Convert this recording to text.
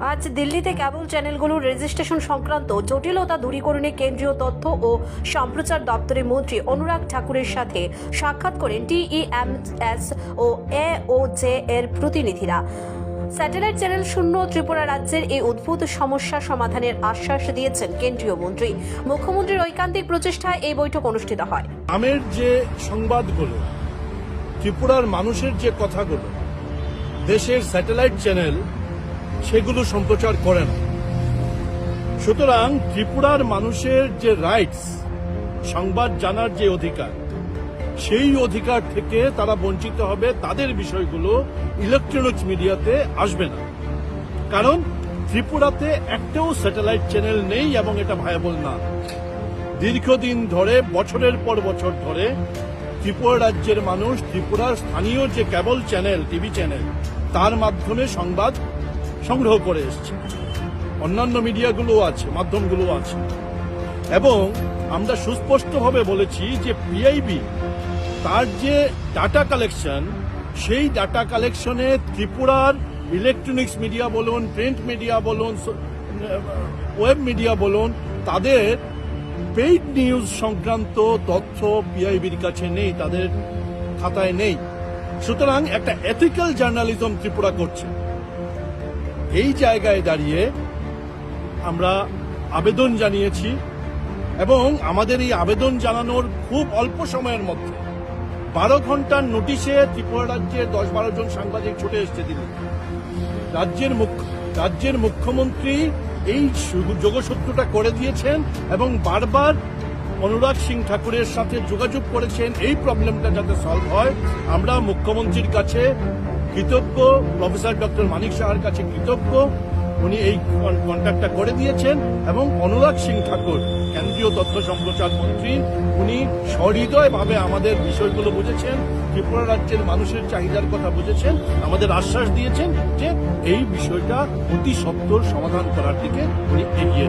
আজ দিল্লিতে কেবল চ্যানেলগুলোর রেজিস্ট্রেশন সংক্রান্ত জটিলতা দূরীকরণে কেন্দ্রীয় তথ্য ও সম্প্রচার দপ্তরের মন্ত্রী অনুরাগ ঠাকুরের সাথে সাক্ষাৎ করেন টিইএমএস ও এওজে এর প্রতিনিধিরা। স্যাটেলাইট চ্যানেল শূন্য ত্রিপুরা রাজ্যের এই উদ্ভূত সমস্যা সমাধানের আশ্বাস দিয়েছেন কেন্দ্রীয় মন্ত্রী। মুখ্যমন্ত্রীর ঐকান্তিক প্রচেষ্টায় এই বৈঠক অনুষ্ঠিত হয়। আমের যে সংবাদগুলো, ত্রিপুরার মানুষের যে কথাগুলো, দেশের স্যাটেলাইট চ্যানেল সেগুলো সম্প্রচার করে না সুতরাং ত্রিপুরার মানুষের যে রাইটস সংবাদ জানার যে অধিকার, সেই অধিকার থেকে তারা বঞ্চিত হবে, তাদের বিষয়গুলো ইলেকট্রনিক্স মিডিয়াতে আসবে না। কারণ ত্রিপুরাতে একটাও স্যাটেলাইট চ্যানেল নেই এবং এটা ভায়াবল না। দীর্ঘদিন ধরে, বছরের পর বছর ধরে ত্রিপুরা রাজ্যের মানুষ, ত্রিপুরার স্থানীয় যে কেবল চ্যানেল টিভি চ্যানেল তার মাধ্যমে সংবাদ সংগ্রহ করে এসছে। অন্যান্য মিডিয়াগুলো আছে মাধ্যমগুলো আছে। এবং আমরা সুস্পষ্টভাবে বলেছি যে পিআইবি তার যে ডাটা কালেকশন সেই ডাটা কালেকশনে ত্রিপুরার ইলেকট্রনিক্স মিডিয়া বলুন প্রিন্ট মিডিয়া বলুন ওয়েব মিডিয়া বলুন, তাদের পেইড নিউজ সংক্রান্ত তথ্য পিআইবির কাছে নেই, তাদের খাতায় নেই। সুতরাং একটা এথিক্যাল জার্নালিজম ত্রিপুরা করছে। এই জায়গায় দাঁড়িয়ে আমরা আবেদন জানিয়েছি এবং আমাদের এই আবেদন জানানোর খুব অল্প সময়ের মধ্যে বারো ঘণ্টার নোটিশে ত্রিপুরা রাজ্যের দশ বারো জন সাংবাদিক ছুটে এসছে দিল্লি। রাজ্যের রাজ্যের মুখ্যমন্ত্রী এই যোগসূত্রটা করে দিয়েছেন এবং বারবার অনুরাগ সিং ঠাকুরের সাথে যোগাযোগ করেছেন। এই প্রবলেমটা যাতে সলভ হয়, আমরা মুখ্যমন্ত্রীর কাছে কৃতজ্ঞ, প্রফেসর ডক্টর মানিক সাহার কাছে কৃতজ্ঞ। উনি এই কন্ট্যাক্টটা করে দিয়েছেন এবং অনুরাগ সিং ঠাকুর, কেন্দ্রীয় তথ্য সম্প্রচার মন্ত্রী, উনি সহৃদয়ভাবে আমাদের বিষয়গুলো বুঝেছেন, ত্রিপুরা রাজ্যের মানুষের চাহিদার কথা বুঝেছেন, আমাদের আশ্বাস দিয়েছেন যে এই বিষয়টা অতি সত্বর সমাধান করার দিকে উনি এগিয়ে